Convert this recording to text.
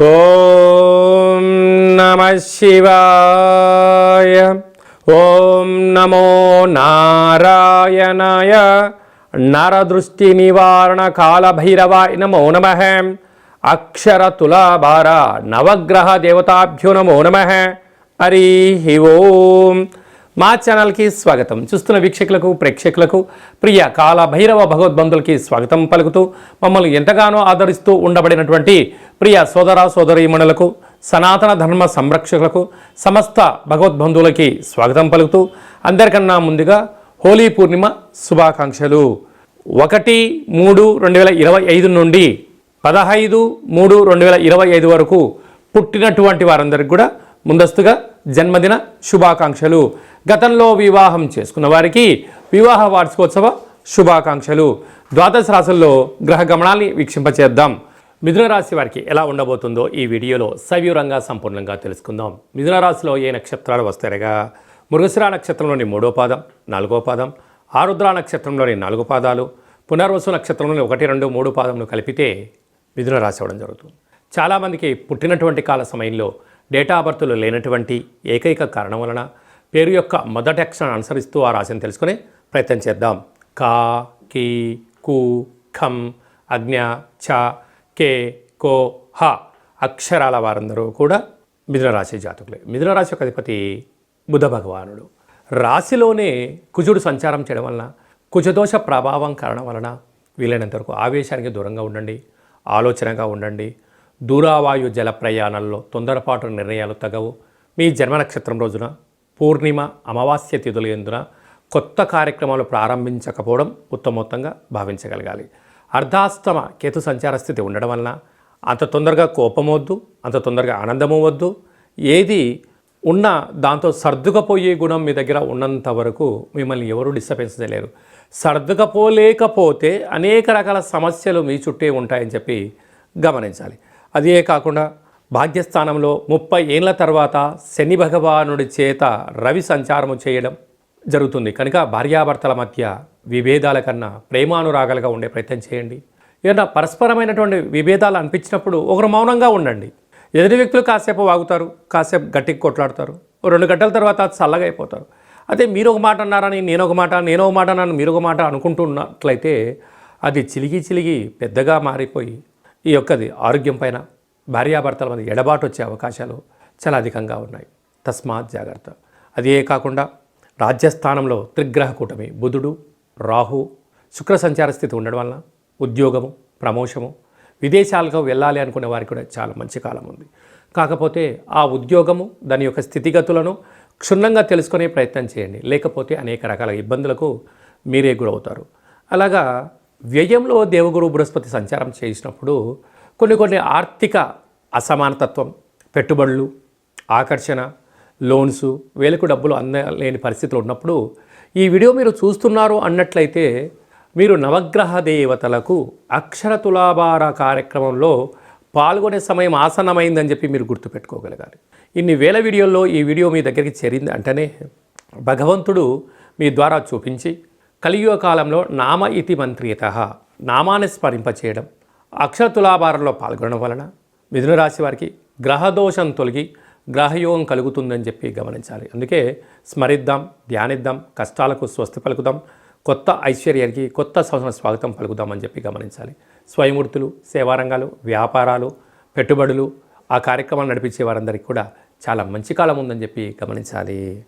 ఓం నమ శివాయ. ఓం నమో నారాయణాయ. నరదృష్టి నివారణ కాళభైరవాయ నమో నమ. అక్షర తులాభార నవగ్రహ దేవతాభ్యో నమో నమ. హరి ఓం. మా ఛానల్కి స్వాగతం. చూస్తున్న వీక్షకులకు ప్రేక్షకులకు ప్రియ కాల భైరవ భగవద్బంధులకి స్వాగతం పలుకుతూ మమ్మల్ని ఎంతగానో ఆదరిస్తూ ఉండబడినటువంటి ప్రియ సోదర సోదరీమణులకు సనాతన ధర్మ సంరక్షకులకు సమస్త భగవద్బంధువులకి స్వాగతం పలుకుతూ అందరికన్నా ముందుగా హోలీ పూర్ణిమ శుభాకాంక్షలు. ఒకటి మూడు రెండు వేల ఇరవై ఐదు నుండి పదహైదు మూడు రెండు వేల ఇరవై ఐదు వరకు పుట్టినటువంటి వారందరికి కూడా ముందస్తుగా జన్మదిన శుభాకాంక్షలు. గతంలో వివాహం చేసుకున్న వారికి వివాహ వార్షికోత్సవ శుభాకాంక్షలు. ద్వాదశ రాశుల్లో గ్రహ గమనాల్ని వీక్షింపచేద్దాం. మిథునరాశి వారికి ఎలా ఉండబోతుందో ఈ వీడియోలో సవివరంగా సంపూర్ణంగా తెలుసుకుందాం. మిథున రాశిలో ఏ నక్షత్రాలు వస్తారగా మృగశిరా నక్షత్రంలోని మూడో పాదం నాలుగో పాదం ఆరుద్ర నక్షత్రంలోని నాలుగు పాదాలు పునర్వసు నక్షత్రంలోని ఒకటి రెండు మూడు పాదములు కలిపితే మిథున రాశి అవ్వడం జరుగుతుంది. చాలామందికి పుట్టినటువంటి కాల సమయంలో డేటా బర్త్లు లేనటువంటి ఏకైక కారణం వలన పేరు యొక్క మొదటి అక్షరాన్ని అనుసరిస్తూ ఆ రాశిని తెలుసుకునే ప్రయత్నం చేద్దాం. కా కీ కు ఖం అజ్ఞ ఛ కే కో హ అక్షరాల వారందరూ కూడా మిథున రాశి జాతకులే. మిథున రాశి యొక్క అధిపతి బుధ భగవానుడు. రాశిలోనే కుజుడు సంచారం చేయడం వలన కుజదోష ప్రభావం కారణం వలన వీలైనంత వరకు ఆవేశానికి దూరంగా ఉండండి ఆలోచనగా ఉండండి. దూరావాయు జల ప్రయాణాల్లో తొందరపాటు నిర్ణయాలు తగవు. మీ జన్మ నక్షత్రం రోజున పూర్ణిమ అమావాస్య తిథులు ఎందున కొత్త కార్యక్రమాలు ప్రారంభించకపోవడం ఉత్తమోత్తంగా భావించగలగాలి. అర్ధాస్తమ కేతు సంచార స్థితి ఉండడం వలన అంత తొందరగా కోపం వద్దు అంత తొందరగా ఆనందము వద్దు ఏది ఉన్న దాంతో సర్దుకపోయే గుణం మీ దగ్గర ఉన్నంత వరకు మిమ్మల్ని ఎవరు డిస్టర్బెన్స్ చేయలేరు. సర్దుకపోలేకపోతే అనేక రకాల సమస్యలు మీ చుట్టే ఉంటాయని చెప్పి గమనించాలి. అదే కాకుండా భాగ్యస్థానంలో ముప్పై ఏళ్ళ తర్వాత శని భగవానుడి చేత రవి సంచారము చేయడం జరుగుతుంది. కనుక భార్యాభర్తల మధ్య విభేదాల కన్నా ప్రేమానురాగాలుగా ఉండే ప్రయత్నం చేయండి. ఏదైనా పరస్పరమైనటువంటి విభేదాలు అనిపించినప్పుడు ఒకరు మౌనంగా ఉండండి. ఎదుటి వ్యక్తులు కాసేపు వాగుతారు కాసేపు గట్టిగా కొట్లాడతారు. రెండు గంటల తర్వాత చల్లగా అయిపోతారు. అదే మీరు ఒక మాట అన్నారని నేను ఒక మాట నేను ఒక మాట అన్నాను మీరు ఒక మాట అనుకుంటున్నట్లయితే అది చిలిగి చిలిగి పెద్దగా మారిపోయి ఈ యొక్కది ఆరోగ్యం పైన భార్యాభర్తల మధ్య ఎడబాటు వచ్చే అవకాశాలు చాలా అధికంగా ఉన్నాయి. తస్మాత్ జాగ్రత్త. అదే కాకుండా రాజ్యస్థానంలో త్రిగ్రహ కూటమి బుధుడు రాహు శుక్ర సంచార స్థితి ఉండడం వలన ఉద్యోగము ప్రమోషము విదేశాలకు వెళ్ళాలి అనుకునే వారికి కూడా చాలా మంచి కాలం ఉంది. కాకపోతే ఆ ఉద్యోగము దాని యొక్క స్థితిగతులను క్షుణ్ణంగా తెలుసుకునే ప్రయత్నం చేయండి. లేకపోతే అనేక రకాల ఇబ్బందులకు మీరే గురవుతారు. అలాగా వ్యయంలో దేవగురు బృహస్పతి సంచారం చేసినప్పుడు కొన్ని కొన్ని ఆర్థిక అసమానతత్వం పెట్టుబడులు ఆకర్షణ లోన్స్ వేలకు డబ్బులు అందలేని పరిస్థితులు ఉన్నప్పుడు ఈ వీడియో మీరు చూస్తున్నారు అన్నట్లయితే మీరు నవగ్రహ దేవతలకు అక్షర తులాభార కార్యక్రమంలో పాల్గొనే సమయం ఆసన్నమైందని చెప్పి మీరు గుర్తుపెట్టుకోగలగాలి. ఇన్ని వేల వీడియోల్లో ఈ వీడియో మీ దగ్గరికి చేరింది అంటేనే భగవంతుడు మీ ద్వారా చూపించి కలియుగ కాలంలో నామ ఇతి మంత్రియత నామాన్ని స్మరింపచేయడం అక్షర తులాభారంలో పాల్గొనడం వలన మిథున రాశి వారికి గ్రహదోషం తొలగి గ్రహయోగం కలుగుతుందని చెప్పి గమనించాలి. అందుకే స్మరిద్దాం ధ్యానిద్దాం కష్టాలకు స్వస్తి పలుకుదాం కొత్త ఐశ్వర్యానికి కొత్త సంవత్సరం స్వాగతం పలుకుదామని చెప్పి గమనించాలి. స్వయమూర్తులు సేవారంగాలు వ్యాపారాలు పెట్టుబడులు ఆ కార్యక్రమాలు నడిపించే వారందరికీ కూడా చాలా మంచి కాలం ఉందని చెప్పి గమనించాలి.